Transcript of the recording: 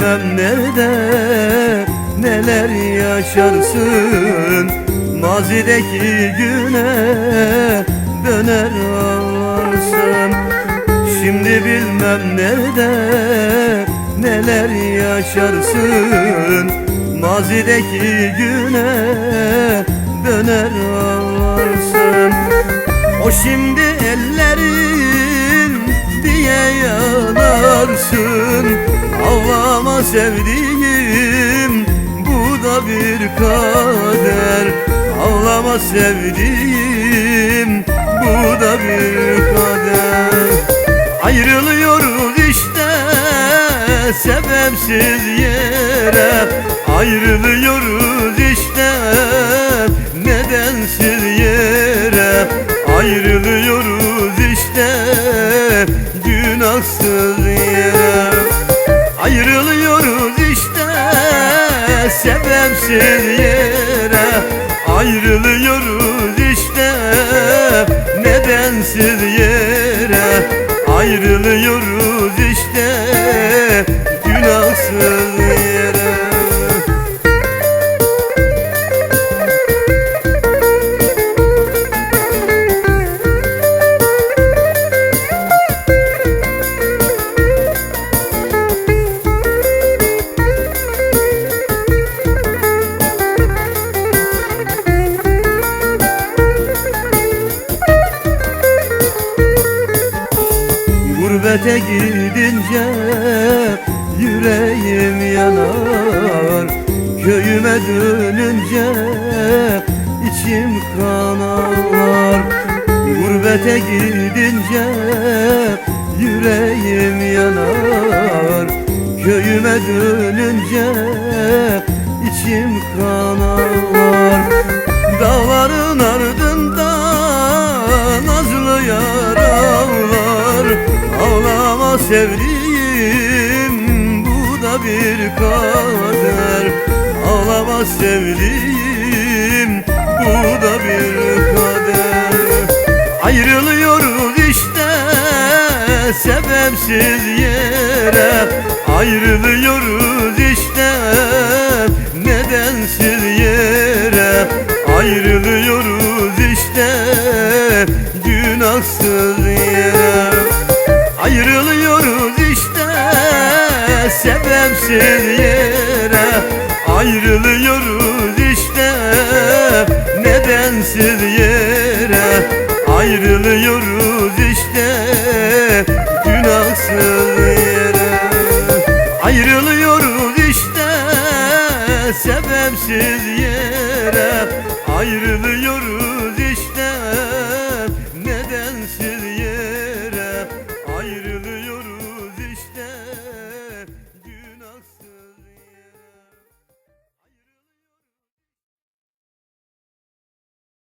Bilmem nerede neler yaşarsın. Mazideki güne döner ağlarsın. Şimdi bilmem nerede neler yaşarsın. Mazideki güne döner ağlarsın. O şimdi ellerin diye yanarsın. Ağlama sevdiğim bu da bir kader. Ağlama sevdiğim bu da bir kader. Ayrılıyoruz işte sebepsiz yere. Ayrılıyoruz işte nedensiz yere. Ayrılıyoruz Ayrılıyoruz işte sebepsiz yere. Ayrılıyoruz işte nedensiz yere. Ayrılıyoruz Gurbete gidince yüreğim yanar. Köyüme dönünce içim kan ağlar Gurbete gidince yüreğim yanar. Köyüme dönünce içim kan sevdiğim bu da bir kader. Ağlama sevdiğim bu da bir kader. Ayrılıyoruz işte sebepsiz yere. Ayrılıyoruz işte nedensiz yere. Ayrılıyoruz işte günahsız yere. Ayrılıyoruz sebepsiz yere Ayrılıyoruz işte. Nedensiz yere Ayrılıyoruz işte. Günahsız yere Ayrılıyoruz işte. Sebepsiz yere Ayrılıyoruz.